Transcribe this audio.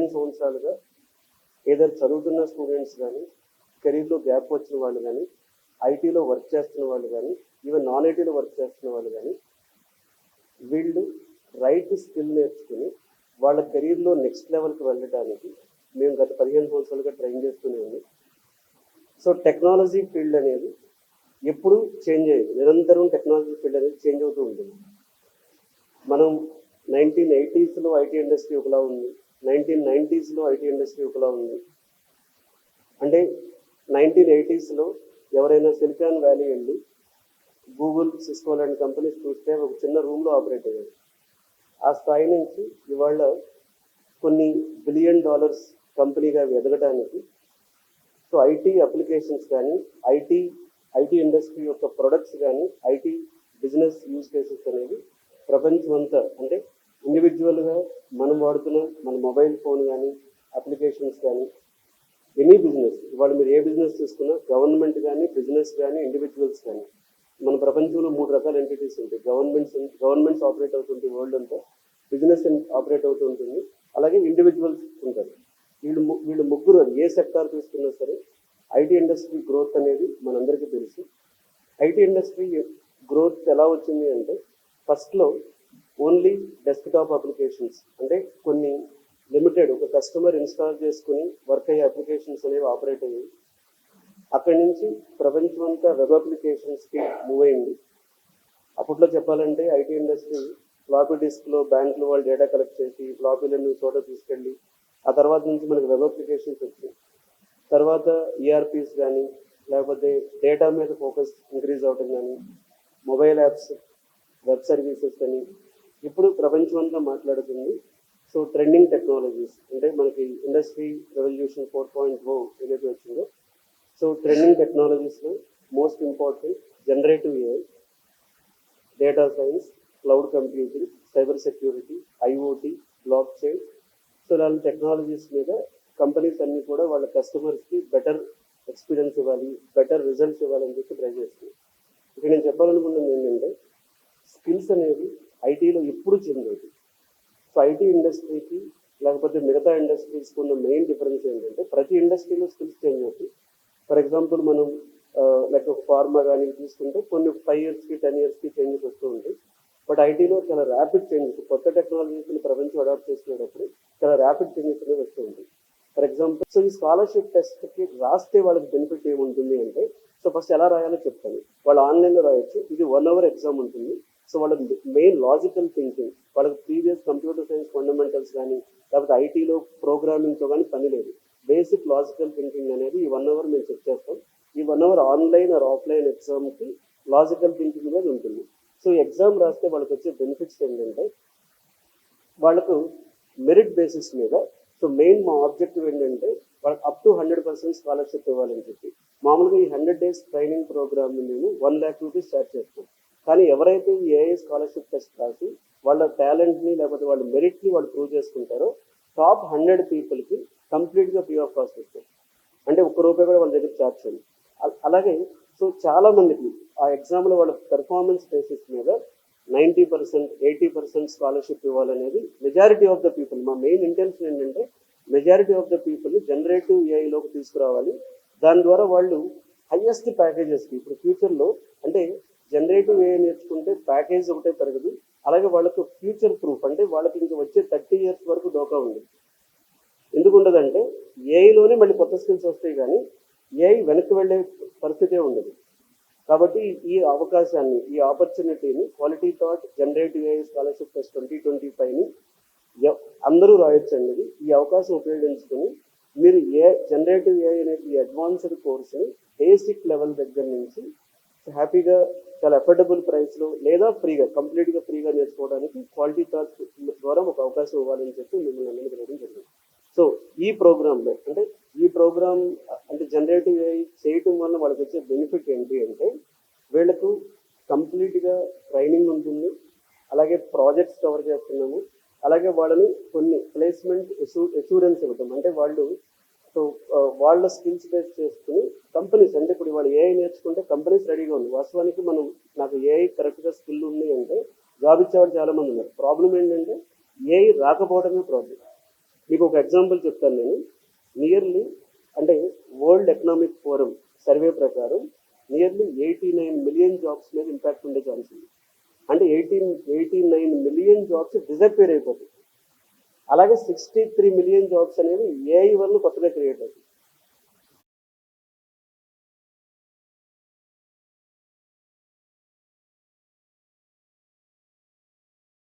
పదిహేను సంవత్సరాలుగా ఏదైనా చదువుతున్న స్టూడెంట్స్ కానీ కెరీర్లో గ్యాప్ వచ్చిన వాళ్ళు కానీ ఐటీలో వర్క్ చేస్తున్న వాళ్ళు కానీ ఈవెన్ నాన్ ఐటీలో వర్క్ చేస్తున్న వాళ్ళు కానీ వీళ్ళు రైట్ స్కిల్ నేర్చుకుని వాళ్ళ కెరీర్లో నెక్స్ట్ లెవెల్కి వెళ్ళడానికి మేము గత పదిహేను సంవత్సరాలుగా ట్రైన్ చేస్తూనే ఉంది సో టెక్నాలజీ ఫీల్డ్ అనేది ఎప్పుడు చేంజ్ అయ్యేది. నిరంతరం టెక్నాలజీ ఫీల్డ్ అనేది చేంజ్ అవుతూ ఉంటుంది. మనం నైన్టీన్ ఎయిటీస్లో ఐటీ ఇండస్ట్రీ ఒకలా ఉంది. నైన్టీన్ నైంటీస్లో ఐటీ ఇండస్ట్రీ ఒకలా ఉంది. అంటే నైన్టీన్ ఎయిటీస్లో ఎవరైనా సిలికాన్ వ్యాలీ వెళ్ళి గూగుల్ సిస్కో లాంటి కంపెనీస్ చూస్తే ఒక చిన్న రూమ్లో ఆపరేట్ అయ్యారు. ఆ స్థాయి నుంచి ఇవాళ కొన్ని బిలియన్ డాలర్స్ కంపెనీగా ఎదగడానికి సో ఐటీ అప్లికేషన్స్ కానీ ఐటీ ఐటీ ఇండస్ట్రీ యొక్క ప్రొడక్ట్స్ కానీ ఐటీ బిజినెస్ యూజ్ కేసెస్ అనేవి ప్రపంచం అంతా అంటే ఇండివిజువల్గా మనం వాడుతున్న మన మొబైల్ ఫోన్ కానీ అప్లికేషన్స్ కానీ ఎనీ బిజినెస్ ఇవాళ మీరు ఏ బిజినెస్ తీసుకున్నా గవర్నమెంట్ కానీ బిజినెస్ కానీ ఇండివిజువల్స్ కానీ మన ప్రపంచంలో మూడు రకాల ఎంటిటీస్ ఉంటాయి. గవర్నమెంట్స్ గవర్నమెంట్స్ ఆపరేట్ అవుతుంది వరల్డ్ అంతా బిజినెస్ ఆపరేట్ అవుతుంటుంది అలాగే ఇండివిజువల్స్ ఉంటారు. వీళ్ళు వీళ్ళు ముగ్గురు అది ఏ సెక్టార్ తీసుకున్నా సరే ఐటీ ఇండస్ట్రీ గ్రోత్ అనేది మనందరికీ తెలుసు. ఐటీ ఇండస్ట్రీ గ్రోత్ ఎలా వచ్చింది అంటే ఫస్ట్లో ఓన్లీ డెస్క్టాప్ అప్లికేషన్స్. అంటే కొన్ని లిమిటెడ్ ఒక కస్టమర్ ఇన్స్టాల్ చేసుకుని వర్క్ అయ్యే అప్లికేషన్స్ అనేవి ఆపరేట్ అయ్యాయి. అక్కడి నుంచి ప్రపంచం అంతా వెబ్ అప్లికేషన్స్కి మూవ్ అయింది. అప్పట్లో చెప్పాలంటే ఐటీ ఇండస్ట్రీ ఫ్లాపీ డిస్క్లో బ్యాంకులు వాళ్ళు డేటా కలెక్ట్ చేసి ఫ్లాపీలను చోట తీసుకెళ్ళి ఆ తర్వాత నుంచి మనకి వెబ్ అప్లికేషన్స్ వచ్చాయి. తర్వాత ఈఆర్పీస్ కానీ లేకపోతే డేటా మీద ఫోకస్ ఇంక్రీజ్ అవ్వడం కానీ మొబైల్ యాప్స్ వెబ్ సర్వీసెస్ కానీ ఇప్పుడు ప్రపంచమంతా మాట్లాడుతుంది. సో ట్రెండింగ్ టెక్నాలజీస్ అంటే మనకి industry revolution four point o ఏదైతే వచ్చిందో so trending టెక్నాలజీస్లో most important generative AI data science cloud computing cyber security IoT block chain so ఇలాంటి టెక్నాలజీస్ మీద కంపెనీస్ అన్నీ కూడా వాళ్ళ కస్టమర్స్కి బెటర్ ఎక్స్పీరియన్స్ ఇవ్వాలి బెటర్ రిజల్ట్స్ ఇవ్వాలని చెప్పి ట్రై చేస్తుంది ఇక్కడ నేను చెప్పాలనుకున్నది ఏంటంటే స్కిల్స్ అనేవి ఐటీలో ఎప్పుడు చేంజ్ సో ఐటీ ఇండస్ట్రీకి లేకపోతే మిగతా ఇండస్ట్రీస్కి ఉన్న మెయిన్ డిఫరెన్స్ ఏంటంటే ప్రతి ఇండస్ట్రీలో స్కిల్స్ చేంజ్ అవుతాయి. ఫర్ ఎగ్జాంపుల్ మనం లైక్ ఒక ఫార్మా కానీ తీసుకుంటే కొన్ని ఫైవ్ ఇయర్స్కి టెన్ ఇయర్స్కి చేంజెస్ వస్తూ ఉంటాయి. బట్ ఐటీలో చాలా ర్యాపిడ్ చేంజెస్ కొత్త టెక్నాలజీస్ని ప్రపంచం అడాప్ట్ చేసుకునేటప్పుడు చాలా ర్యాపిడ్ చేంజెస్ అనేవి వస్తూ ఉంటాయి. ఫర్ ఎగ్జాంపుల్ సో ఈ స్కాలర్షిప్ టెస్ట్కి రాస్తే వాళ్ళకి బెనిఫిట్ ఏముంటుంది అంటే సో ఫస్ట్ ఎలా రాయాలో చెప్తాను. వాళ్ళు ఆన్లైన్లో రాయొచ్చు. ఇది వన్ అవర్ ఎగ్జామ్ ఉంటుంది. సో వాళ్ళ మెయిన్ లాజికల్ థింకింగ్ వాళ్ళకి ప్రీవియస్ కంప్యూటర్ సైన్స్ ఫండమెంటల్స్ కానీ లేకపోతే ఐటీలో ప్రోగ్రామింగ్తో కానీ పని లేదు. బేసిక్ లాజికల్ థింకింగ్ అనేది ఈ వన్ అవర్ మేము చెక్ చేస్తాం. ఈ one hour online or offline ఎగ్జామ్కి లాజికల్ థింకింగ్ మీద ఉంటుంది. సో ఎగ్జామ్ రాస్తే వాళ్ళకి వచ్చే బెనిఫిట్స్ ఏంటంటే వాళ్ళకు మెరిట్ బేసిస్ మీద సో మెయిన్ మా ఆబ్జెక్టివ్ ఏంటంటే వాళ్ళకి up to hundred percent scholarship ఇవ్వాలని చెప్పి. మామూలుగా ఈ హండ్రెడ్ డేస్ ట్రైనింగ్ ప్రోగ్రామ్ని మేము వన్ ల్యాక్ రూపీస్ స్టార్ట్ చేస్తాం. కానీ ఎవరైతే ఈ ఏఐ స్కాలర్షిప్ టెస్ట్ రాసి వాళ్ళ టాలెంట్ని లేకపోతే వాళ్ళ మెరిట్ని వాళ్ళు ప్రూవ్ చేసుకుంటారో టాప్ హండ్రెడ్ పీపుల్కి కంప్లీట్గా ఫ్రీ ఆఫ్ కాస్ట్ వస్తుంది. అంటే ఒక్క రూపాయి కూడా వాళ్ళ దగ్గర ఛార్జ్ చేయండి అలాగే సో చాలా మందికి ఆ ఎగ్జామ్లో వాళ్ళ పెర్ఫార్మెన్స్ బేసిస్ మీద ninety percent eighty percent scholarship ఇవ్వాలనేది మెజారిటీ ఆఫ్ ద పీపుల్ మా మెయిన్ ఇంటెన్షన్ ఏంటంటే majority of the people generative ఏఐలోకి తీసుకురావాలి. దాని ద్వారా వాళ్ళు హైయెస్ట్ ప్యాకేజెస్కి ఇప్పుడు ఫ్యూచర్లో అంటే జనరేటివ్ ఏ నేర్చుకుంటే ప్యాకేజ్ ఒకటే పెరగదు అలాగే వాళ్ళకు ఫ్యూచర్ ప్రూఫ్ అంటే వాళ్ళకి ఇంక వచ్చే థర్టీ ఇయర్స్ వరకు డోకా ఉంది ఎందుకు ఉండదంటే ఏఐలోనే మళ్ళీ కొత్త స్కిల్స్ వస్తాయి కానీ ఏఐ వెనక్కి వెళ్ళే పరిస్థితే ఉండదు కాబట్టి ఈ అవకాశాన్ని ఈ ఆపర్చునిటీని Quality Thought generative AI scholarship plus twenty twenty ఫైవ్ని అందరూ రాయొచ్చండి ఇది. ఈ అవకాశం ఉపయోగించుకొని మీరు ఏ జనరేటివ్ ఏఐ అనేది ఈ అడ్వాన్స్డ్ కోర్సుని బేసిక్ లెవెల్ దగ్గర నుంచి హ్యాపీగా చాలా అఫోర్డబుల్ ప్రైస్లో లేదా ఫ్రీగా కంప్లీట్గా ఫ్రీగా నేర్చుకోవడానికి క్వాలిటీ థాట్ ద్వారా ఒక అవకాశం ఇవ్వాలని చెప్పి మిమ్మల్ని అందరికీ రావడం జరిగింది. సో ఈ ప్రోగ్రాంలో అంటే ఈ ప్రోగ్రామ్ అంటే జనరేటివ్ ఏఐ చేయటం వల్ల వాళ్ళకి వచ్చే బెనిఫిట్ ఏంటి అంటే వీళ్ళకు కంప్లీట్గా ట్రైనింగ్ ఉంటుంది. అలాగే ప్రాజెక్ట్స్ కవర్ చేస్తున్నాము. అలాగే వాళ్ళని కొన్ని ప్లేస్మెంట్ ఎష్యూరెన్స్ ఇవ్వటం. అంటే వాళ్ళు సో uh, వాళ్ళ స్కిల్స్ బేస్ చేసుకుని కంపెనీస్ అంటే ఇప్పుడు వాళ్ళు ఏఐ నేర్చుకుంటే కంపెనీస్ రెడీగా ఉంది. వాస్తవానికి మనం నాకు ఏఐ కరెక్ట్గా స్కిల్ ఉంది అంటే జాబ్ ఇచ్చేవాడు చాలా మంది ఉన్నారు. ప్రాబ్లం ఏంటంటే ఏఐ రాకపోవడమే ప్రాబ్లం మీకు ఒక ఎగ్జాంపుల్ చెప్తాను నేను. నియర్లీ అంటే వరల్డ్ ఎకనామిక్ ఫోరం సర్వే ప్రకారం nearly eighty nine million jobs మీద ఇంపాక్ట్ ఉండే ఛాన్స్ ఉంది. అంటే eighteen eighty nine million jobs disappear అయిపోతాయి. అలాగే సిక్స్టీ త్రీ మిలియన్ జాబ్స్ అనేవి ఏఐ వల్ల కొత్తగా క్రియేట్ అవుతుంది